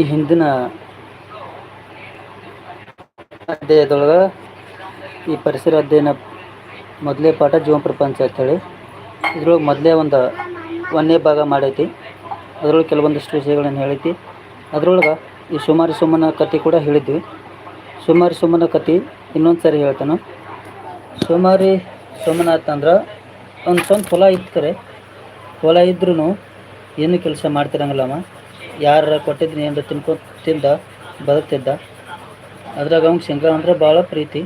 ಈ ಹಿಂದಿನ ಅಧ್ಯಾಯದೊಳಗೆ ಈ ಪರಿಸರ ಅಧ್ಯಯನ ಮೊದಲೇ ಪಾಠ ಜೀವ ಪ್ರಪಂಚ ಅಂತೇಳಿ. ಇದ್ರೊಳಗೆ ಮೊದಲೇ ಒಂದು ಒಂದನೇ ಭಾಗ ಮಾಡೈತಿ. ಅದ್ರೊಳಗೆ ಕೆಲವೊಂದಿಷ್ಟು ವಿಷಯಗಳನ್ನು ಹೇಳೈತಿ. ಅದ್ರೊಳಗೆ ಈ ಸುಮಾರಿ ಸುಮ್ಮನ ಕತೆ ಕೂಡ ಹೇಳಿದ್ವಿ. ಸುಮಾರಿ ಸುಮ್ಮನ ಕತೆ ಇನ್ನೊಂದು ಸಾರಿ ಹೇಳ್ತಾನೆ. ಸುಮಾರಿ ಸುಮ್ಮನ ಅಂತಂದ್ರೆ ಒಂದು ಸ್ವಂತ ಹೊಲ ಇತ್ತು ಕರೆ. ಹೊಲ ಇದ್ರೂ ಏನು ಕೆಲಸ ಮಾಡ್ತಿರಂಗಿಲ್ಲವ ಯಾರ ಕೊಟ್ಟಿದ್ದೀನಿ ಏನಾರ ತಿನ್ಕೊ ತಿಂದ, ಬದುಕ್ತಿದ್ದ. ಅದ್ರಾಗ ಅವ್ನಿಗೆ ಶೇಂಗಾ ಅಂದ್ರೆ ಭಾಳ ಪ್ರೀತಿ.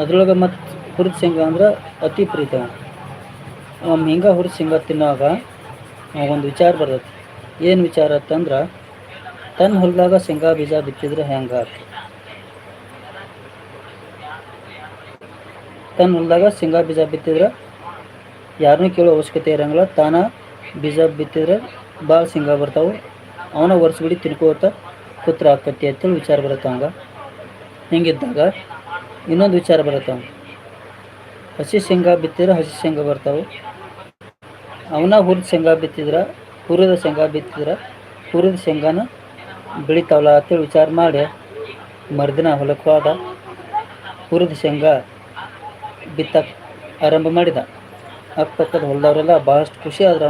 ಅದ್ರೊಳಗೆ ಮತ್ತು ಹುರಿದ ಶೇಂಗಾ ಅಂದ್ರೆ ಅತಿ ಪ್ರೀತಿ ಅವ ಅವ್ನು ಹಿಂಗೆ ಹುರಿದ ಶೇಂಗಾ ತಿನ್ನೋವಾಗ ಒಂದು ವಿಚಾರ ಬರ್ತೈತಿ. ಏನು ವಿಚಾರ ಅಂತಂದ್ರೆ ತನ್ನ ಹೊಲದಾಗ ಶೇಂಗಾ ಬೀಜ ಬಿತ್ತಿದ್ರೆ ಹೆಂಗೆ ತನ್ನ ಹೊಲದಾಗ ಶೇಂಗಾ ಬೀಜ ಬಿತ್ತಿದ್ರೆ ಯಾರನ್ನೂ ಕೇಳೋ ಅವಶ್ಯಕತೆ ಇರಂಗಿಲ್ಲ. ತಾನ ಬೀಜ ಬಿತ್ತಿದ್ರೆ ಭಾಳ ಶೇಂಗಾ ಬರ್ತಾವೆ. ಅವನ ವರ್ಷಬಿಡಿ ತಿನ್ಕೋತ ಪುತ್ರ ಆಕತಿ ಅಂತೇಳಿ ವಿಚಾರ ಬರುತ್ತೆ ಅವಂಗ. ಹಿಂಗಿದ್ದಾಗ ಇನ್ನೊಂದು ವಿಚಾರ ಬರುತ್ತೆ ಅವ ಹಸಿ ಶೇಂಗಾ ಬಿತ್ತಿದ್ರೆ ಹಸಿ ಶೇಂಗಾ ಬರ್ತಾವೆ. ಅವನ ಹುರಿದ ಶೇಂಗಾ ಬಿತ್ತಿದ್ರೆ, ಹುರಿದ ಶೇಂಗಾ ಬಿತ್ತಿದ್ರೆ, ಹುರಿದ ಶೇಂಗಾನ ಬೆಳಿತಾವಲ್ಲ ಅಂತೇಳಿ ವಿಚಾರ ಮಾಡಿ ಮರುದಿನ ಹೊಲಕ್ಕೆ ಹೋದ. ಹುರಿದ ಶೇಂಗಾ ಬಿತ್ತಕ್ಕೆ ಆರಂಭ ಮಾಡಿದ. ಅಕ್ಕಪಕ್ಕದ ಹೊಲದವರೆಲ್ಲ ಭಾಳಷ್ಟು ಖುಷಿ ಆದ್ರೆ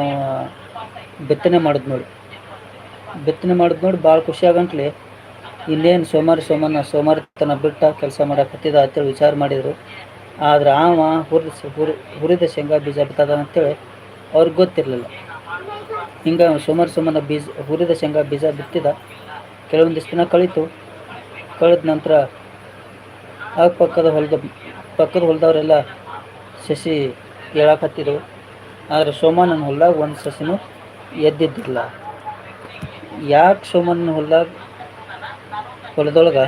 ಬಿತ್ತನೆ ಮಾಡಿದ್ ನೋಡಿ. ಬಿತ್ತನೆ ಮಾಡಿದ್ ನೋಡಿ ಭಾಳ ಖುಷಿ ಇಲ್ಲೇನು ಸೋಮಾರಿ ಸೋಮನ ತನ್ನ ಬಿಟ್ಟ ಕೆಲಸ ಮಾಡಕತ್ತಿದ ಅಂತೇಳಿ ವಿಚಾರ ಮಾಡಿದರು. ಆದ್ರೆ ಆಮ ಹುರಿದ ಹುರಿ, ಹುರಿದ ಶೇಂಗಾ ಬೀಜ ಬಿತ್ತದ ಅಂತೇಳಿ ಅವ್ರಿಗೆ ಗೊತ್ತಿರಲಿಲ್ಲ. ಹಿಂಗೆ ಸೋಮಾರಿ ಸೋಮನ ಬೀಜ, ಹುರಿದ ಶೇಂಗಾ ಬೀಜ ಬಿತ್ತಿದ ಕೆಲವೊಂದಿಷ್ಟು ದಿನ ಕಳೀತು. ಕಳೆದ ನಂತರ ಅಕ್ಕಪಕ್ಕದ ಹೊಲದ, ಪಕ್ಕದ ಹೊಲದವರೆಲ್ಲ ಸಸಿ ಹೇಳಕತ್ತಿದ್ರು ಆದರೆ ಸೋಮಾನನ ಹೊಲ್ದಾಗ ಒಂದು ಸಸಿನೂ ಎದ್ದಿದ್ದಿಲ್ಲ. ಯಾಕೆ ಸುಮ್ಮನೆ ಹೊಲ್ದಾಗ ಹೊಲದೊಳಗೆ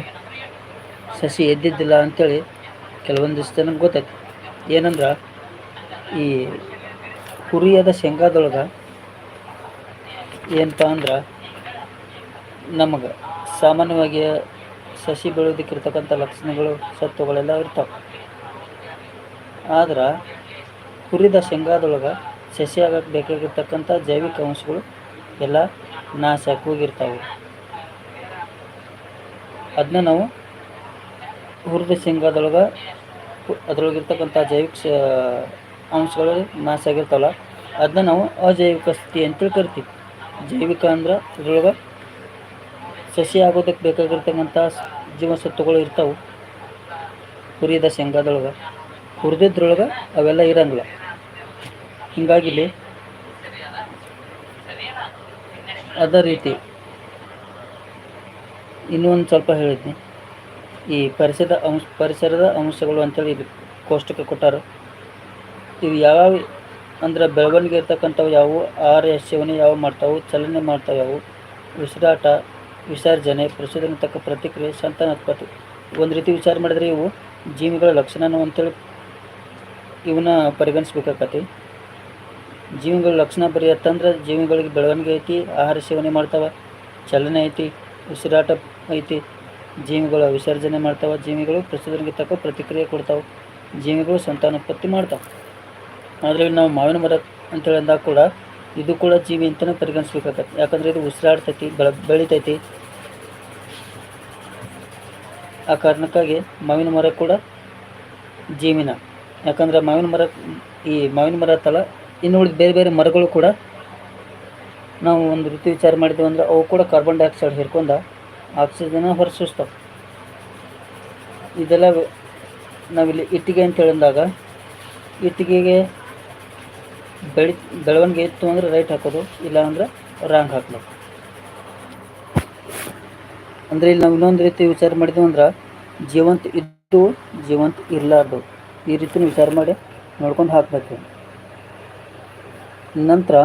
ಸಸಿ ಎದ್ದಿದ್ದಿಲ್ಲ ಅಂಥೇಳಿ ಕೆಲವೊಂದಿಷ್ಟು ಜನಕ್ಕೆ ಗೊತ್ತೈತಿ ಏನಂದ್ರೆ ಈ ಹುರಿಯದ ಶೇಂಗಾದೊಳಗೆ ಏನಪ್ಪ ಅಂದ್ರೆ ನಮಗೆ ಸಾಮಾನ್ಯವಾಗಿ ಸಸಿ ಬೆಳೆಯೋದಕ್ಕಿರ್ತಕ್ಕಂಥ ಲಕ್ಷಣಗಳು, ಸತ್ವಗಳೆಲ್ಲ ಇರ್ತಾವೆ. ಆದ್ರೆ ಹುರಿದ ಶೇಂಗಾದೊಳಗೆ ಸಸಿ ಆಗಕ್ಕೆ ಬೇಕಾಗಿರ್ತಕ್ಕಂಥ ಜೈವಿಕ ಅಂಶಗಳು ಎಲ್ಲ ನಾಶ ಹೋಗಿರ್ತಾವೆ ಅದನ್ನ ನಾವು ಹುರಿದ ಶೇಂಗಾದೊಳಗೆ ಅದರೊಳಗಿರ್ತಕ್ಕಂಥ ಜೈವಿಕ ಅಂಶಗಳು ನಾಶ ಆಗಿರ್ತಾವಲ್ಲ ಅದನ್ನ ನಾವು ಅಜೈವಿಕ ಸ್ಥಿತಿ ಅಂತೇಳಿ ಕರಿತೀವಿ ಜೈವಿಕ ಅಂದ್ರೆ ಅದ್ರೊಳಗೆ ಸಸಿ ಆಗೋದಕ್ಕೆ ಬೇಕಾಗಿರ್ತಕ್ಕಂಥ ಜೀವಸತ್ವಗಳು ಇರ್ತಾವೆ. ಹುರಿದ ಶೇಂಗಾದೊಳಗೆ. ಹುರಿದಿದ್ರೊಳಗೆ ಅವೆಲ್ಲ ಇರಂಗಿಲ್ಲ. ಹೀಗಾಗಿ ಇಲ್ಲಿ ಅದೇ ರೀತಿ ಇನ್ನೂ ಒಂದು ಸ್ವಲ್ಪ ಹೇಳಿದ್ನಿ. ಈ ಪರಿಸರದ ಅಂಶ, ಪರಿಸರದ ಅಂಶಗಳು ಅಂತೇಳಿ ಇದು ಕೋಷ್ಟಕ ಕೊಟ್ಟಾರ. ಇವು ಯಾವ್ಯಾವ ಅಂದ್ರೆ ಬೆಳವಣಿಗೆ ಇರ್ತಕ್ಕಂಥವು ಯಾವುವು ಆಹಾರ ಸೇವನೆ ಯಾವ ಮಾಡ್ತಾವೆ, ಚಲನೆ ಮಾಡ್ತಾವೆ ಯಾವು ಉಸಿರಾಟ ವಿಸರ್ಜನೆ, ಪ್ರಚೋದನೆ ತಕ್ಕ ಪ್ರತಿಕ್ರಿಯೆ ಸಂತಾನೋತ್ಪತ್ತಿ ಒಂದು ರೀತಿ ವಿಚಾರ ಮಾಡಿದ್ರೆ ಇವು ಜೀವಿಗಳ ಲಕ್ಷಣನೂ ಅಂತೇಳಿ ಇವನ್ನ ಪರಿಗಣಿಸ್ಬೇಕಾಕತಿ ಜೀವಿಗಳ ಲಕ್ಷಣ ಬರೀ ಅಂತಂದ್ರೆ ಜೀವಿಗಳಿಗೆ ಬೆಳವಣಿಗೆ ಐತಿ, ಆಹಾರ ಸೇವನೆ ಮಾಡ್ತಾವೆ, ಚಲನೆ ಐತಿ, ಉಸಿರಾಟ ಐತಿ, ಜೀವಿಗಳ ವಿಸರ್ಜನೆ ಮಾಡ್ತಾವೆ, ಜೀವಿಗಳು ಪ್ರಚೋದನೆಗೆ ತಕ್ಕ ಪ್ರತಿಕ್ರಿಯೆ ಕೊಡ್ತಾವೆ, ಜೀವಿಗಳು ಸಂತಾನೋತ್ಪತ್ತಿ ಮಾಡ್ತಾವೆ. ಆದರೆ ನಾವು ಮಾವಿನ ಮರ ಅಂತೇಳಿ ಕೂಡ ಇದು ಕೂಡ ಜೀವಿ ಅಂತಲೇ ಪರಿಗಣಿಸ್ಬೇಕಾಗತ್ತೆ. ಯಾಕಂದರೆ ಇದು ಉಸಿರಾಡ್ತೈತಿ, ಬೆಳ ಬೆಳಿತೈತಿ. ಆ ಕಾರಣಕ್ಕಾಗಿ ಮಾವಿನ ಮರ ಕೂಡ ಜೀವಿನ. ಯಾಕಂದರೆ ಮಾವಿನ ಮರ, ಈ ಮಾವಿನ ಮರ ತಲ ಇನ್ನು ಉಳಿದ ಬೇರೆ ಬೇರೆ ಮರಗಳು ಕೂಡ ನಾವು ಒಂದು ರೀತಿ ವಿಚಾರ ಮಾಡಿದ್ವಿ ಅಂದ್ರೆ ಅವು ಕೂಡ ಕಾರ್ಬನ್ ಡೈಆಕ್ಸೈಡ್ ಹಿಡ್ಕೊಂಡು ಆಕ್ಸಿಜನ್ ಹೊರಸೂಸ್ತಾವೆ. ಇದೆಲ್ಲ ನಾವಿಲ್ಲಿ ಇಟ್ಟಿಗೆ ಅಂತ ಹೇಳಿದಾಗ ಇಟ್ಟಿಗೆಗೆ ಬೆಳಿ ಬೆಳವಣಿಗೆ ಇತ್ತು ಅಂದರೆ ರೈಟ್ ಹಾಕೋದು, ಇಲ್ಲ ಅಂದ್ರೆ ರಾಂಗ್ ಹಾಕ್ಬೇಕು. ಅಂದರೆ ಇಲ್ಲಿ ನಾವು ಇನ್ನೊಂದು ರೀತಿ ವಿಚಾರ ಮಾಡಿದ್ವಿ ಅಂದ್ರೆ ಜೀವಂತ ಇದ್ದು ಜೀವಂತ ಇರಲಾರ್ದು. ಈ ರೀತಿ ವಿಚಾರ ಮಾಡಿ ನೋಡ್ಕೊಂಡು ಹಾಕ್ಬೇಕು. ನಂತರ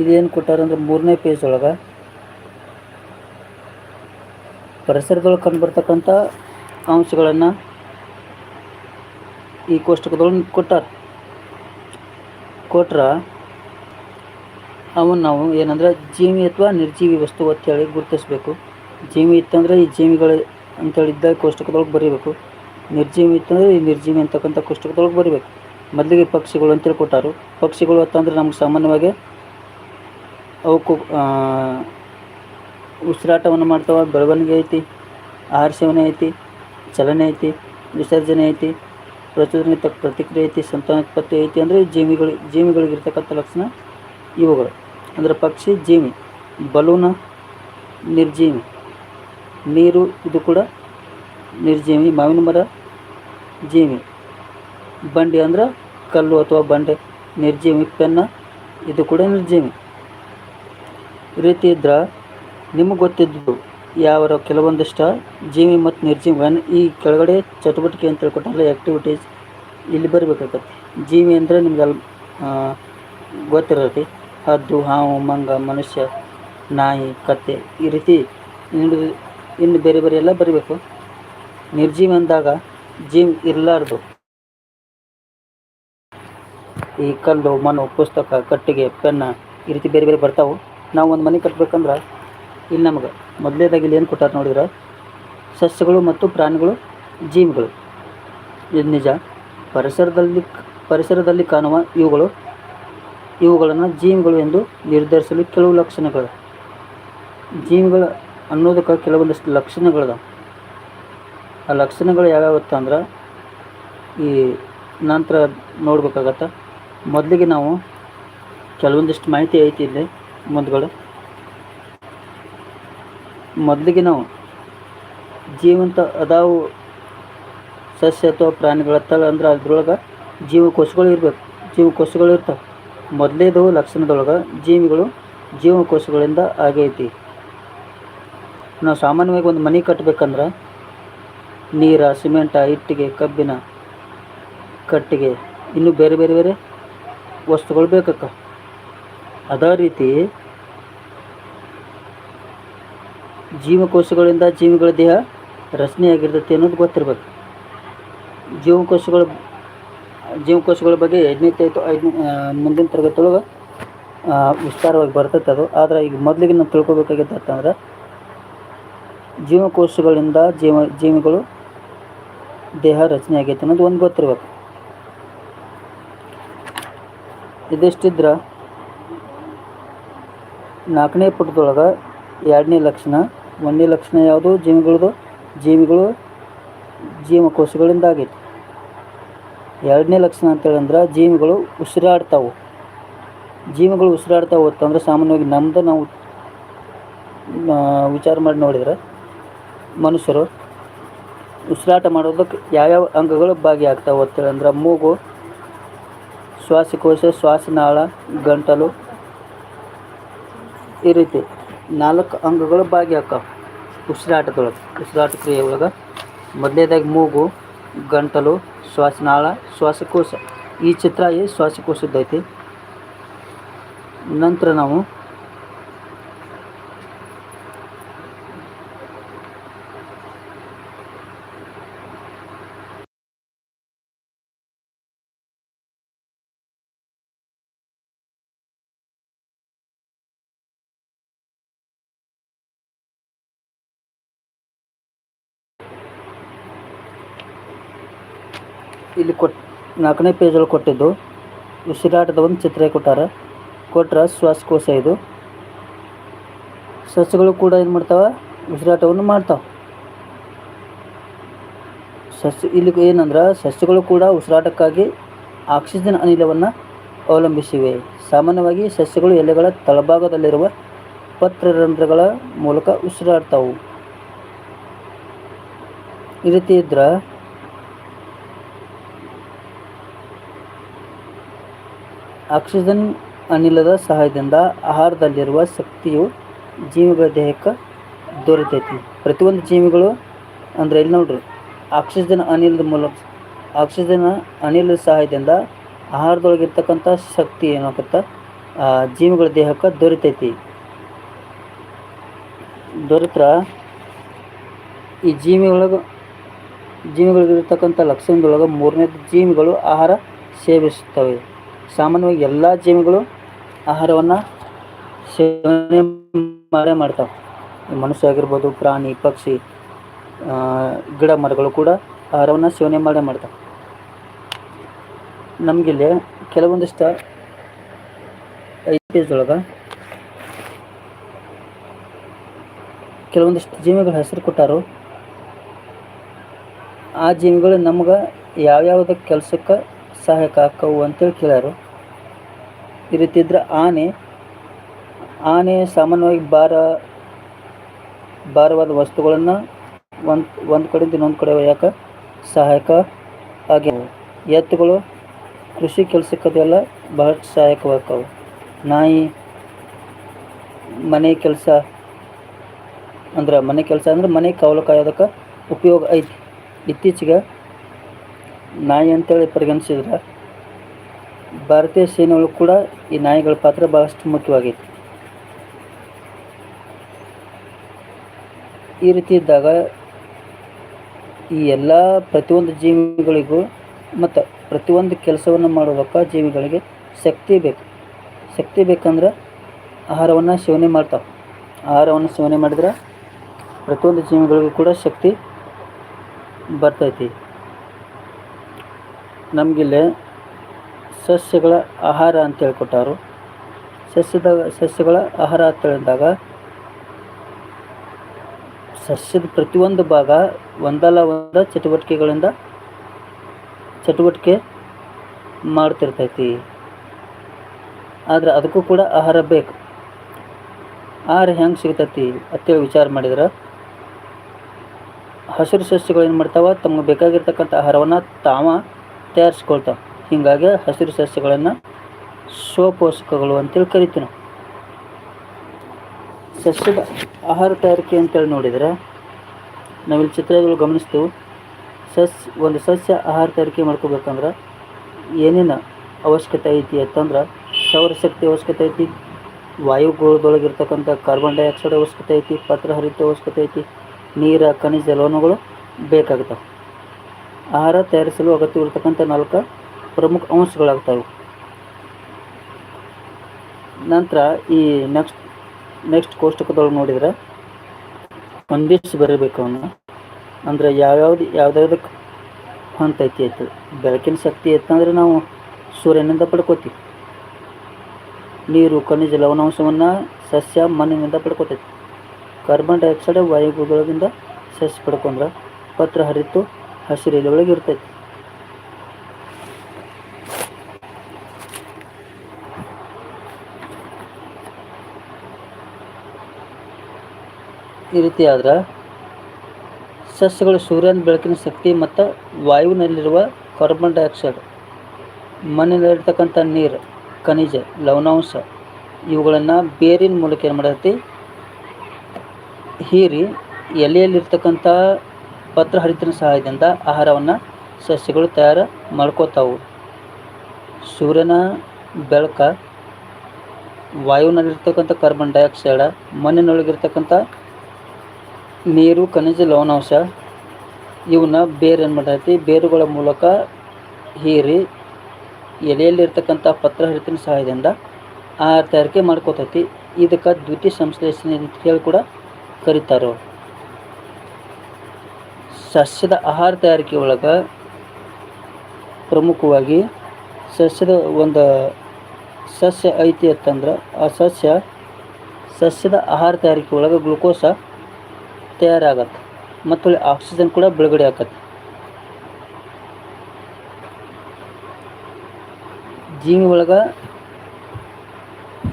ಇದೇನು ಕೊಟ್ಟಾರಂದ್ರೆ ಮೂರನೇ ಪೇಜ್ ಒಳಗೆ ಪರಿಸರದೊಳಗೆ ಕಂಡುಬರ್ತಕ್ಕಂಥ ಅಂಶಗಳನ್ನು ಈ ಕೋಷ್ಟಕದೊಳಗೆ ಕೊಟ್ಟಾರ. ಕೊಟ್ರ ಅವನ್ನ ನಾವು ಏನಂದ್ರೆ ಜೀವಿ ಅಥವಾ ನಿರ್ಜೀವಿ ವಸ್ತು ಅಂತೇಳಿ ಗುರುತಿಸಬೇಕು. ಜೀವಿ ಇತ್ತಂದ್ರೆ ಈ ಜೀವಿಗಳು ಅಂತೇಳಿ ಇದ್ದ ಕೋಷ್ಟಕದೊಳಗೆ ಬರೀಬೇಕು. ನಿರ್ಜೀವಿ ಇತ್ತಂದ್ರೆ ಈ ನಿರ್ಜೀವಿ ಅಂತಕ್ಕಂಥ ಪುಸ್ತಕದೊಳಗೆ ಬರಬೇಕು. ಮೊದಲಿಗೆ ಪಕ್ಷಿಗಳು ಅಂತ ಕೊಟ್ಟಾರು ಪಕ್ಷಿಗಳು ಅಂತಂದ್ರೆ ನಮ್ಗೆ ಸಾಮಾನ್ಯವಾಗಿ ಅವಕ್ಕೂ ಉಸಿರಾಟವನ್ನು ಮಾಡ್ತಾವ, ಬೆಳವಣಿಗೆ ಐತಿ ಆಹಾರ ಸೇವನೆ ಐತಿ, ಚಲನೆ ಐತಿ, ವಿಸರ್ಜನೆ ಐತಿ ಪ್ರಚೋದನೆ ತಕ್ಕ ಪ್ರತಿಕ್ರಿಯೆ ಐತಿ, ಸಂತಾನೋತ್ಪತ್ತಿ ಐತಿ ಅಂದರೆ ಜೀವಿಗಳು ಜೀವಿಗಳಿಗಿರ್ತಕ್ಕಂಥ ಲಕ್ಷಣ ಇವುಗಳು. ಅಂದರೆ ಪಕ್ಷಿ, ಜೀವಿ, ಬಲೂನ, ನಿರ್ಜೀವಿ, ನೀರು, ಇದು ಕೂಡ ನಿರ್ಜೀವಿ, ಮಾವಿನ ಮರ ಜೀವಿ. ಬಂಡಿ ಅಂದ್ರೆ ಕಲ್ಲು ಅಥವಾ ಬಂಡೆ, ನಿರ್ಜೀವಿ ಪೆನ್ನ, ಇದು ಕೂಡ ನಿರ್ಜೀವಿ. ರೀತಿ ಇದ್ರೆ ನಿಮಗೆ ಗೊತ್ತಿದ್ದು ಯಾವ ಕೆಲವೊಂದಿಷ್ಟ ಜೀವಿ ಮತ್ತು ನಿರ್ಜೀವಿ ಈ ಕೆಳಗಡೆ ಚಟುವಟಿಕೆ ಅಂತ ಹೇಳ್ಕೊಟ್ಟಲ್ಲ ಆ್ಯಕ್ಟಿವಿಟೀಸ್ ಇಲ್ಲಿ ಬರಬೇಕಾಗತ್ತೆ ಜೀವಿ ಅಂದರೆ ನಿಮ್ಗೆ ಅಲ್ಲಿ ಗೊತ್ತಿರತ್ತೆ. ಹದ್ದು, ಹಾವು, ಮಂಗ, ಮನುಷ್ಯ, ನಾಯಿ, ಕತ್ತೆ, ಈ ರೀತಿ ಇನ್ನು ಇನ್ನು ಬೇರೆ ಬೇರೆ ಎಲ್ಲ ಬರಬೇಕು. ನಿರ್ಜೀವಿ ಅಂದಾಗ ಜೀವ್ ಇರಲಾರ್ದು. ಈ ಕಲ್ಲು ಮಣ್ಣು, ಪುಸ್ತಕ, ಕಟ್ಟಿಗೆ, ಪೆನ್ನ ಈ ರೀತಿ ಬೇರೆ ಬೇರೆ ಬರ್ತಾವೆ. ನಾವು ಒಂದು ಮನೆ ಕಟ್ಬೇಕಂದ್ರೆ ಇಲ್ಲಿ ನಮಗೆ ಮೊದಲೇದಾಗಿ ಇಲ್ಲಿ ಏನು ಕೊಟ್ಟಾರೆ ನೋಡಿದ್ರೆ? ಸಸ್ಯಗಳು ಮತ್ತು ಪ್ರಾಣಿಗಳು, ಜೀವಿಗಳು. ಇದು ನಿಜ. ಪರಿಸರದಲ್ಲಿ ಪರಿಸರದಲ್ಲಿ ಕಾಣುವ ಇವುಗಳು, ಇವುಗಳನ್ನು ಜೀವಿಗಳು ಎಂದು ನಿರ್ಧರಿಸಲು ಕೆಲವು ಲಕ್ಷಣಗಳು. ಜೀವಿಗಳು ಅನ್ನೋದಕ್ಕೆ ಕೆಲವೊಂದಷ್ಟು ಲಕ್ಷಣಗಳಿದಾವೆ. ಆ ಲಕ್ಷಣಗಳು ಯಾವ್ಯಾವತ್ತ ಅಂದ್ರೆ ಈ ನಂತರ ನೋಡ್ಬೇಕಾಗತ್ತೆ. ಮೊದಲಿಗೆ ನಾವು ಕೆಲವೊಂದಿಷ್ಟು ಮಾಹಿತಿ ಐತಿ ಇಲ್ಲಿ ಮುಂದ್ಗಡೆ. ಮೊದಲಿಗೆ ನಾವು ಜೀವಂತ ಅದಾವು ಸಸ್ಯ ಅಥವಾ ಪ್ರಾಣಿಗಳ ತಲ ಅಂದ್ರೆ ಅದ್ರೊಳಗೆ ಜೀವಕೋಶಗಳು ಇರಬೇಕು. ಜೀವಕೋಶಗಳು ಇರ್ತವೆ. ಮೊದಲೇದು ಲಕ್ಷಣದೊಳಗೆ ಜೀವಿಗಳು ಜೀವಕೋಶಗಳಿಂದ ಆಗೈತಿ. ನಾವು ಸಾಮಾನ್ಯವಾಗಿ ಒಂದು ಮನೆ ಕಟ್ಟಬೇಕಂದ್ರೆ ನೀರ, ಸಿಮೆಂಟ, ಇಟ್ಟಿಗೆ, ಕಬ್ಬಿನ ಕಟ್ಟಿಗೆ. ಇನ್ನೂ ಬೇರೆ ಬೇರೆ ಬೇರೆ ವಸ್ತುಗಳು ಬೇಕಕ್ಕ. ಅದೇ ರೀತಿ ಜೀವಕೋಶಗಳಿಂದ ಜೀವಿಗಳ ದೇಹ ರಚನೆಯಾಗಿರ್ತೈತಿ ಅನ್ನೋದು ಗೊತ್ತಿರಬೇಕು. ಜೀವಕೋಶಗಳ ಜೀವಕೋಶಗಳ ಬಗ್ಗೆ ಐದನೇ ಐದು ಐದನೇ ಮುಂದಿನ ತರಗತಿಯೊಳಗೆ ವಿಸ್ತಾರವಾಗಿ ಬರ್ತೈತೆ ಅದು. ಆದರೆ ಈಗ ಮೊದಲಿಗೆ ನಾವು ತಿಳ್ಕೊಬೇಕಾಗಿದ್ದತ್ತಂದ್ರೆ ಜೀವಕೋಶಗಳಿಂದ ಜೀವ, ಜೀವಿಗಳು ದೇಹ ರಚನೆ ಆಗೈತೆ ಅನ್ನೋದು ಒಂದು ಗೊತ್ತಿರ್ಬೇಕು. ಇದಿಷ್ಟಿದ್ರೆ ನಾಲ್ಕನೇ ಪುಟದೊಳಗೆ ಎರಡನೇ ಲಕ್ಷಣ, ಒಂದನೇ ಲಕ್ಷಣ ಯಾವುದು? ಜೀವಿಗಳದು, ಜೀವಿಗಳು ಜೀವಕೋಶಗಳಿಂದ ಆಗೈತಿ. ಎರಡನೇ ಲಕ್ಷಣ ಅಂತೇಳಂದ್ರೆ ಜೀವಿಗಳು ಉಸಿರಾಡ್ತಾವೆ. ಜೀವಿಗಳು ಉಸಿರಾಡ್ತಾವೆ ಅಂತಂದ್ರೆ ಸಾಮಾನ್ಯವಾಗಿ ನಮ್ಮದು ನಾವು ವಿಚಾರ ಮಾಡಿ ನೋಡಿದ್ರೆ ಮನುಷ್ಯರು ಉಸಿರಾಟ ಮಾಡೋದಕ್ಕೆ ಯಾವ್ಯಾವ ಅಂಗಗಳು ಭಾಗಿಯಾಗ್ತಾವೆ ಅಂತೇಳಂದ್ರೆ ಮೂಗು, ಶ್ವಾಸಕೋಶ, ಶ್ವಾಸನಾಳ, ಗಂಟಲು ಈ ರೀತಿ ನಾಲ್ಕು ಅಂಗಗಳು ಭಾಗಿಯಾಗ್ತಾವೆ ಉಸಿರಾಟದೊಳಗೆ. ಉಸಿರಾಟ ಕ್ರಿಯೆ ಒಳಗೆ ಮೊದಲನೇದಾಗಿ ಮೂಗು, ಗಂಟಲು, ಶ್ವಾಸನಾಳ, ಶ್ವಾಸಕೋಶ. ಈ ಚಿತ್ರ ಈ ಶ್ವಾಸಕೋಶದ್ದೈತಿ ನಂತರ ನಾವು ಇಲ್ಲಿ ಕೊಟ್, ನಾಲ್ಕನೇ ಪೇಜಲ್ಲಿ ಕೊಟ್ಟಿದ್ದು. ಉಸಿರಾಟದ ಒಂದು ಚಿತ್ರ ಕೊಟ್ಟಾರ. ಕೊಟ್ಟರೆ ಶ್ವಾಸಕೋಶ ಇದು. ಸಸ್ಯಗಳು ಕೂಡ ಏನು ಮಾಡ್ತಾವೆ? ಉಸಿರಾಟವನ್ನು ಮಾಡ್ತಾವೆ. ಸಸ್ಯ ಇಲ್ಲಿ ಏನಂದ್ರೆ ಸಸ್ಯಗಳು ಕೂಡ ಉಸಿರಾಟಕ್ಕಾಗಿ ಆಕ್ಸಿಜನ್ ಅನಿಲವನ್ನು ಅವಲಂಬಿಸಿವೆ. ಸಾಮಾನ್ಯವಾಗಿ ಸಸ್ಯಗಳು ಎಲೆಗಳ ತಳಭಾಗದಲ್ಲಿರುವ ಪತ್ರರಂಧ್ರಗಳ ಮೂಲಕ ಉಸಿರಾಡ್ತಾವು. ಈ ರೀತಿ ಇದ್ರೆ ಆಕ್ಸಿಜನ್ ಅನಿಲದ ಸಹಾಯದಿಂದ ಆಹಾರದಲ್ಲಿರುವ ಶಕ್ತಿಯು ಜೀವಿಗಳ ದೇಹಕ್ಕೆ ದೊರೆತೈತಿ. ಪ್ರತಿಯೊಂದು ಜೀವಿಗಳು ಅಂದರೆ ಇಲ್ಲಿ ನೋಡ್ರಿ, ಆಕ್ಸಿಜನ್ ಅನಿಲದ ಮೂಲಕ, ಆಕ್ಸಿಜನ್ ಅನಿಲದ ಸಹಾಯದಿಂದ ಆಹಾರದೊಳಗಿರ್ತಕ್ಕಂಥ ಶಕ್ತಿ ಏನಾಗತ್ತೆ ಜೀವಿಗಳ ದೇಹಕ್ಕೆ ದೊರೆತೈತಿ. ದೊರೆತ್ರ ಈ ಜೀವಿಗಳಿಗೆ ಜೀವಿಗಳಿಗಿರ್ತಕ್ಕಂಥ ಲಕ್ಷಣದೊಳಗೆ ಮೂರನೇ ಜೀವಿಗಳು ಆಹಾರ ಸೇವಿಸುತ್ತವೆ. ಸಾಮಾನ್ಯವಾಗಿ ಎಲ್ಲ ಜೀವಿಗಳು ಆಹಾರವನ್ನು ಸೇವನೆ ಮಾಡೇ ಮಾಡ್ತಾವೆ. ಮನುಷ್ಯ ಆಗಿರ್ಬೋದು, ಪ್ರಾಣಿ, ಪಕ್ಷಿ ಗಿಡ ಮರಗಳು ಕೂಡ ಆಹಾರವನ್ನು ಸೇವನೆ ಮಾಡೇ ಮಾಡ್ತಾವೆ. ನಮಗಿಲ್ಲಿ ಕೆಲವೊಂದಿಷ್ಟು ಐದು ಪೇಜ್ದೊಳಗೆ ಕೆಲವೊಂದಿಷ್ಟು ಜೀವಿಗಳ ಹೆಸರು ಕೊಟ್ಟಾರು. ಆ ಜೀವಿಗಳು ನಮ್ಗೆ ಯಾವ್ಯಾವ್ದು ಕೆಲಸಕ್ಕೆ ಸಹಾಯಕ ಅಕ್ಕವು ಅಂತೇಳಿ ಕೇಳ್ಯಾರು. ಈ ರೀತಿ ಇದ್ರೆ ಆನೆ ಆನೆ ಸಾಮಾನ್ಯವಾಗಿ ಭಾರ, ಭಾರವಾದ ವಸ್ತುಗಳನ್ನು ಒಂದು ಒಂದು ಕಡೆಯಿಂದ ಇನ್ನೊಂದು ಕಡೆ ಒಯ್ಯಕ್ಕೆ ಸಹಾಯಕ ಆಗ್ಯಾವ. ಎತ್ತುಗಳು, ಕೃಷಿ ಕೆಲಸಕ್ಕದೆಲ್ಲ ಬಹಳಷ್ಟು ಸಹಾಯಕವಾಗ್ತಾವೆ. ನಾಯಿ, ಮನೆ ಕೆಲಸ, ಅಂದ್ರೆ ಮನೆ ಕೆಲಸ ಅಂದ್ರೆ ಮನೆ ಕಾವಲು ಕಾಯೋದಕ್ಕೆ ಉಪಯೋಗ ಐತಿ. ಇತ್ತೀಚೆಗೆ ನಾಯಿ ಅಂತೇಳಿ ಪರಿಗಣಿಸಿದ್ರೆ ಭಾರತೀಯ ಸೇನೆಯೊಳಗೆ ಕೂಡ ಈ ನಾಯಿಗಳ ಪಾತ್ರ ಭಾಳಷ್ಟು ಮುಖ್ಯವಾಗೈತಿ. ಈ ರೀತಿ ಇದ್ದಾಗ ಈ ಎಲ್ಲ ಪ್ರತಿಯೊಂದು ಜೀವಿಗಳಿಗೂ ಮತ್ತು ಪ್ರತಿಯೊಂದು ಕೆಲಸವನ್ನು ಮಾಡೋದಕ್ಕೆ ಜೀವಿಗಳಿಗೆ ಶಕ್ತಿ ಬೇಕು. ಶಕ್ತಿ ಬೇಕಂದ್ರೆ ಆಹಾರವನ್ನು ಸೇವನೆ ಮಾಡ್ತಾವೆ. ಆಹಾರವನ್ನು ಸೇವನೆ ಮಾಡಿದ್ರೆ ಪ್ರತಿಯೊಂದು ಜೀವಿಗಳಿಗೂ ಕೂಡ ಶಕ್ತಿ ಬರ್ತೈತಿ. ನಮಗಿಲ್ಲಿ ಸಸ್ಯಗಳ ಆಹಾರ ಅಂತ ಹೇಳ್ಕೊಟ್ಟಾರು. ಸಸ್ಯದ, ಸಸ್ಯಗಳ ಆಹಾರ ಅಂತ ಹೇಳಿದಾಗ ಸಸ್ಯದ ಪ್ರತಿಯೊಂದು ಭಾಗ ಒಂದಲ್ಲ ಒಂದು ಚಟುವಟಿಕೆಗಳಿಂದ ಚಟುವಟಿಕೆ ಮಾಡ್ತಿರ್ತೈತಿ. ಆದರೆ ಅದಕ್ಕೂ ಕೂಡ ಆಹಾರ ಬೇಕು. ಆಹಾರ ಹೆಂಗೆ ಸಿಗ್ತೈತಿ ಅಂತೇಳಿ ವಿಚಾರ ಮಾಡಿದ್ರೆ ಹಸಿರು ಸಸ್ಯಗಳು ಏನು ಮಾಡ್ತಾವ? ತಮಗೆ ಬೇಕಾಗಿರ್ತಕ್ಕಂಥ ಆಹಾರವನ್ನು ತಾವ ತಯಾರಿಸ್ಕೊಳ್ತಾವೆ. ಹೀಗಾಗಿ ಹಸಿರು ಸಸ್ಯಗಳನ್ನು ಸ್ವಪೋಷಕಗಳು ಅಂತೇಳಿ ಕರಿತೀವಿ ಸಸ್ಯದ ಆಹಾರ ತಯಾರಿಕೆ ಅಂತೇಳಿ ನೋಡಿದ್ರೆ ನಾವಿಲ್ಲಿ ಚಿತ್ರಗಳು ಗಮನಿಸ್ತೀವಿ. ಸಸ್ಯ ಒಂದು ಸಸ್ಯ ಆಹಾರ ತಯಾರಿಕೆ ಮಾಡ್ಕೋಬೇಕಂದ್ರೆ ಏನೇನು ಅವಶ್ಯಕತೆ ಐತಿ ಅಂತಂದ್ರೆ ಸೌರಶಕ್ತಿ ಅವಶ್ಯಕತೆ ಐತಿ, ವಾಯುಗೋಳದೊಳಗಿರ್ತಕ್ಕಂಥ ಕಾರ್ಬನ್ ಡೈಆಕ್ಸೈಡ್ ಅವಶ್ಯಕತೆ ಐತಿ, ಪತ್ರ ಹರಿತ ಅವಶ್ಯಕತೆ ಐತಿ, ನೀರು, ಖನಿಜ, ಲವಣಗಳು ಬೇಕಾಗ್ತವೆ ಆಹಾರ ತಯಾರಿಸಲು ಅಗತ್ಯವಿರತಕ್ಕಂಥ ನಾಲ್ಕು ಪ್ರಮುಖ ಅಂಶಗಳಾಗ್ತವೆ. ನಂತರ ಈ ನೆಕ್ಸ್ಟ್ ನೆಕ್ಸ್ಟ್ ಕೋಷ್ಟಕದೊಳಗೆ ನೋಡಿದ್ರೆ ಒಂದಿಷ್ಟು ಬರೀಬೇಕು ಅವನು. ಅಂದರೆ ಯಾವ್ಯಾವ್ದು ಯಾವ್ದಾವ್ದಕ್ಕೆ ಹೊಂತೈತಿ ಆಯ್ತು ಬೆಳಕಿನ ಶಕ್ತಿ ಇತ್ತಂದ್ರೆ ನಾವು ಸೂರ್ಯನಿಂದ ಪಡ್ಕೋತೀವಿ. ನೀರು, ಖನಿಜ ಲವಣಾಂಶವನ್ನು ಸಸ್ಯ ಮಣ್ಣಿನಿಂದ ಪಡ್ಕೋತೈತಿ. ಕಾರ್ಬನ್ ಡೈಆಕ್ಸೈಡ್ ವಾಯುಗುಳದಿಂದ ಸಸ್ಯ ಪಡ್ಕೊಂಡ್ರೆ ಪತ್ರ ಹರಿತು ಹಸಿರು ಎಲೆ ಒಳಗೆ ಇರ್ತೈತಿ ಈ ರೀತಿ ಆದ್ರೆ ಸಸ್ಯಗಳು ಸೂರ್ಯನ ಬೆಳಕಿನ ಶಕ್ತಿ ಮತ್ತು ವಾಯುವಿನಲ್ಲಿರುವ ಕಾರ್ಬನ್ ಡೈಆಕ್ಸೈಡ್, ಮಣ್ಣಿನಲ್ಲಿರ್ತಕ್ಕಂಥ ನೀರು, ಖನಿಜ, ಲವಣಾಂಶ ಇವುಗಳನ್ನು ಬೇರಿನ ಮೂಲಕ ಏನು ಮಾಡತ್ತೆ? ಹೀರಿ ಎಲೆಯಲ್ಲಿರ್ತಕ್ಕಂಥ ಪತ್ರ ಹರಿತಿನ ಸಹಾಯದಿಂದ ಆಹಾರವನ್ನು ಸಸ್ಯಗಳು ತಯಾರು ಮಾಡ್ಕೋತಾವು. ಸೂರ್ಯನ ಬೆಳಕ ವಾಯುವಿನಲ್ಲಿರ್ತಕ್ಕಂಥ ಕಾರ್ಬನ್ ಡೈಆಕ್ಸೈಡ, ಮಣ್ಣಿನೊಳಗಿರ್ತಕ್ಕಂಥ ನೀರು, ಖನಿಜ ಲವಣಾಂಶ ಇವನ್ನ ಬೇರು ಏನು ಮಾಡೈತಿ ಬೇರುಗಳ ಮೂಲಕ ಹೀರಿ ಎಲೆಯಲ್ಲಿರ್ತಕ್ಕಂಥ ಪತ್ರ ಹರಿತಿನ ಸಹಾಯದಿಂದ ಆಹಾರ ತಯಾರಿಕೆ ಮಾಡ್ಕೋತೈತಿ. ಇದಕ್ಕೆ ದ್ವಿತೀಯ ಸಂಶ್ಲೇಷಣೆ ಅಂತ ಹೇಳಿ ಕೂಡ ಕರೀತಾರೆ ಸಸ್ಯದ ಆಹಾರ ತಯಾರಿಕೆ ಒಳಗೆ ಪ್ರಮುಖವಾಗಿ ಸಸ್ಯದ ಒಂದು ಸಸ್ಯ ಐತಿ ಅಂತಂದ್ರೆ ಆ ಸಸ್ಯ ಸಸ್ಯದ ಆಹಾರ ತಯಾರಿಕೆ ಒಳಗೆ ಗ್ಲುಕೋಸ ತಯಾರಾಗತ್ತೆ. ಮತ್ತು ಆಕ್ಸಿಜನ್ ಕೂಡ ಬಿಡುಗಡೆ ಆಕತ್ತೆ. ಜೀವಿ ಒಳಗೆ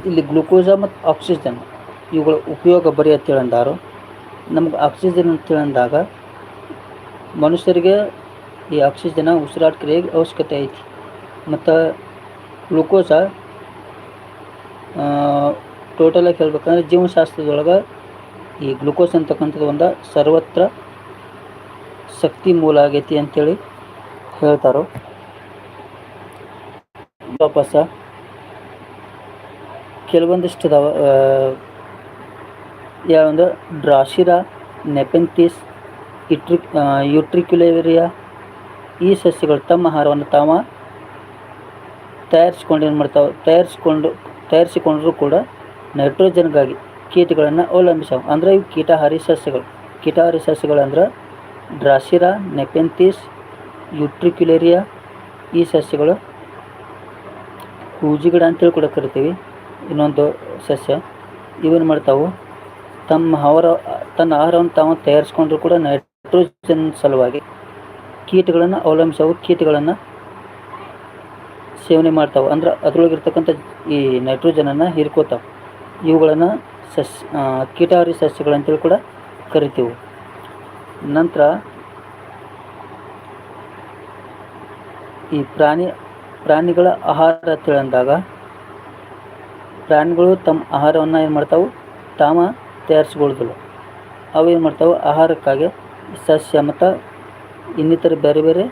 ಇಲ್ಲಿ ಗ್ಲುಕೋಸ ಮತ್ತು ಆಕ್ಸಿಜನ್ ಇವುಗಳ ಉಪಯೋಗ ಬರೀ ಅಂತ ಅಂದಾರು ನಮ್ಗೆ ಆಕ್ಸಿಜನ್ ಅಂತ ಅಂದಾಗ ಮನುಷ್ಯರಿಗೆ ಈ ಆಕ್ಸಿಜನ್, ಉಸಿರಾಟ ಕ್ರಿಯೆಗೆ ಅವಶ್ಯಕತೆ ಐತಿ. ಮತ್ತು ಗ್ಲುಕೋಸ ಟೋಟಲಾಗಿ ಹೇಳ್ಬೇಕಂದ್ರೆ ಜೀವಶಾಸ್ತ್ರದೊಳಗೆ ಈ ಗ್ಲುಕೋಸ್ ಅಂತಕ್ಕಂಥದ್ದು ಒಂದು ಸರ್ವತ್ರ ಶಕ್ತಿ ಮೂಲ ಆಗೈತಿ ಅಂಥೇಳಿ ಹೇಳ್ತಾರೋ. ವಾಪಸ ಕೆಲವೊಂದಿಷ್ಟು ಇದಾವೆ ಯಾವಂದ್ರೆ ಡ್ರಾಶಿರಾ ನೆಪೆಂತಿಸ್ ಇಟ್ರಿ ಯುಟ್ರಿಕ್ಯುಲೇರಿಯಾ ಈ ಸಸ್ಯಗಳು ತಮ್ಮ ಆಹಾರವನ್ನು ತಾವ ತಯಾರಿಸ್ಕೊಂಡು ಏನು ಮಾಡ್ತಾವೆ? ತಯಾರಿಸ್ಕೊಂಡು ತಯಾರಿಸಿಕೊಂಡರೂ ಕೂಡ ನೈಟ್ರೋಜನ್ಗಾಗಿ ಕೀಟಗಳನ್ನು ಅವಲಂಬಿಸವು. ಅಂದರೆ ಇವು ಕೀಟಹಾರಿ ಸಸ್ಯಗಳು. ಕೀಟಹಾರಿ ಸಸ್ಯಗಳು ಅಂದ್ರೆ ಡ್ರಾಸಿರಾ, ನೆಪೆಂಥಿಸ್ ಯುಟ್ರಿಕ್ಯುಲೇರಿಯಾ ಈ ಸಸ್ಯಗಳು. ಹೂಜಿ ಗಿಡ ಅಂತೇಳಿ ಕೂಡ ಕರಿತೀವಿ. ಇನ್ನೊಂದು ಸಸ್ಯ. ಇವೇನು ಮಾಡ್ತಾವೆ? ತಮ್ಮ ಆಹಾರ ತನ್ನ ಆಹಾರವನ್ನು ತಾವು ತಯಾರಿಸ್ಕೊಂಡ್ರು ಕೂಡ ನೈಟ್ರೋಜನ್ ಸಲುವಾಗಿ ಕೀಟಗಳನ್ನು ಅವಲಂಬಿಸವು. ಕೀಟಗಳನ್ನು ಸೇವನೆ ಮಾಡ್ತಾವೆ. ಅಂದ್ರೆ ಅದರೊಳಗಿರ್ತಕ್ಕಂಥ ಈ ನೈಟ್ರೋಜನನ್ನು ಹೀರ್ಕೋತಾವೆ. ಇವುಗಳನ್ನು ಸಸ್ಯ ಕೀಟಾರಿ ಸಸ್ಯಗಳಂತೇಳಿ ಕೂಡ ಕರಿತೀವಿ. ನಂತರ ಈ ಪ್ರಾಣಿ, ಪ್ರಾಣಿಗಳ ಆಹಾರ ತಿಳಂದಾಗ ಪ್ರಾಣಿಗಳು ತಮ್ಮ ಆಹಾರವನ್ನು ಏನು ಮಾಡ್ತಾವೆ? ತಾಮ ತಯಾರಿಸ್ಕೊಳ್ದಿಲ್ಲ ಅವು ಏನು ಮಾಡ್ತಾವೆ? ಆಹಾರಕ್ಕಾಗಿ ಸಸ್ಯ ಮತ್ತು ಇನ್ನಿತರ ಬೇರೆ ಬೇರೆ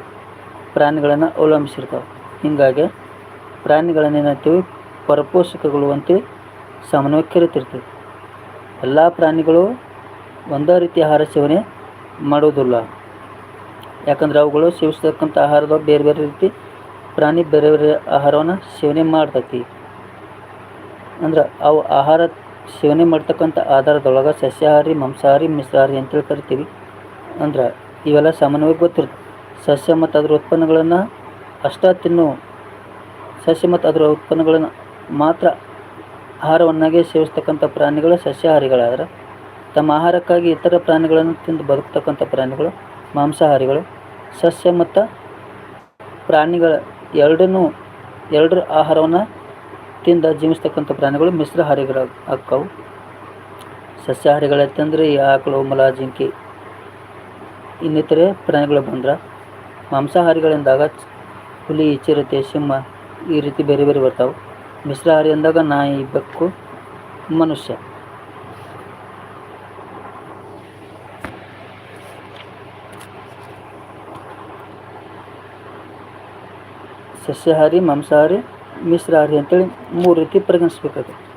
ಪ್ರಾಣಿಗಳನ್ನು ಅವಲಂಬಿಸಿರ್ತಾವೆ. ಹೀಗಾಗಿ ಪ್ರಾಣಿಗಳನ್ನು ಏನಂತೀವಿ ಪರಪೋಷಕಗಳು ಅಂತೀವಿ ಸಾಮಾನ್ಯವಾಗಿ ಕರಿತಿರ್ತೀವಿ ಎಲ್ಲ ಪ್ರಾಣಿಗಳು ಒಂದೇ ರೀತಿ ಆಹಾರ ಸೇವನೆ ಮಾಡೋದಿಲ್ಲ. ಯಾಕಂದ್ರೆ ಅವುಗಳು ಸೇವಿಸ್ತಕ್ಕಂಥ ಆಹಾರದ ಬೇರೆ ಬೇರೆ ರೀತಿ ಪ್ರಾಣಿ ಬೇರೆ ಬೇರೆ ಆಹಾರವನ್ನು ಸೇವನೆ ಮಾಡ್ತೈತಿ. ಅಂದ್ರೆ ಅವು ಆಹಾರ ಸೇವನೆ ಮಾಡ್ತಕ್ಕಂಥ ಆಧಾರದೊಳಗೆ ಸಸ್ಯಾಹಾರಿ, ಮಾಂಸಾಹಾರಿ, ಮಿಶ್ರಾಹಾರಿ ಅಂತೇಳಿ ಕರಿತೀವಿ. ಅಂದ್ರೆ ಇವೆಲ್ಲ ಸಾಮಾನ್ಯವಾಗಿ ಗೊತ್ತಿರುತ್ತೆ ಸಸ್ಯ ಮತ್ತು ಅದರ ಉತ್ಪನ್ನಗಳನ್ನು ಅಷ್ಟ ತಿನ್ನು. ಸಸ್ಯ ಮತ್ತು ಅದರ ಉತ್ಪನ್ನಗಳನ್ನು ಮಾತ್ರ ಆಹಾರವನ್ನಾಗಿ ಸೇವಿಸ್ತಕ್ಕಂಥ ಪ್ರಾಣಿಗಳು ಸಸ್ಯಾಹಾರಿಗಳಾದರೆ. ತಮ್ಮ ಆಹಾರಕ್ಕಾಗಿ ಇತರ ಪ್ರಾಣಿಗಳನ್ನು ತಿಂದು ಬದುಕ್ತಕ್ಕಂಥ ಪ್ರಾಣಿಗಳು ಮಾಂಸಾಹಾರಿಗಳು. ಸಸ್ಯ ಮತ್ತು ಪ್ರಾಣಿಗಳ ಎರಡನ್ನೂ ಎರಡರ ಆಹಾರವನ್ನು ತಿಂದ ಜೀವಿಸ್ತಕ್ಕಂಥ ಪ್ರಾಣಿಗಳು ಮಿಶ್ರಹಾರಿಗಳು ಆಕ್ಕವು ಸಸ್ಯಾಹಾರಿಗಳಂತಂದರೆ ಈ ಆಕಳು, ಮೊಲ, ಜಿಂಕೆ ಇನ್ನಿತರೆ ಪ್ರಾಣಿಗಳು ಬಂದ್ರೆ ಮಾಂಸಾಹಾರಿಗಳಿಂದಾಗ ಹುಲಿ, ಚಿರತೆ, ಸಿಂಹ ಈ ರೀತಿ ಬೇರೆ ಬೇರೆ ಬರ್ತಾವೆ. ಮಿಶ್ರಹಾರಿ ಅಂದಾಗ ನಾಯಿ, ಬೆಕ್ಕು, ಮನುಷ್ಯ. ಸಸ್ಯಾಹಾರಿ, ಮಾಂಸಾಹಾರಿ ಮಿಶ್ರಾಹಾರಿ ಅಂತೇಳಿ ಮೂರು ರೀತಿ ಪರಿಗಣಿಸ್ಬೇಕಾಗುತ್ತೆ.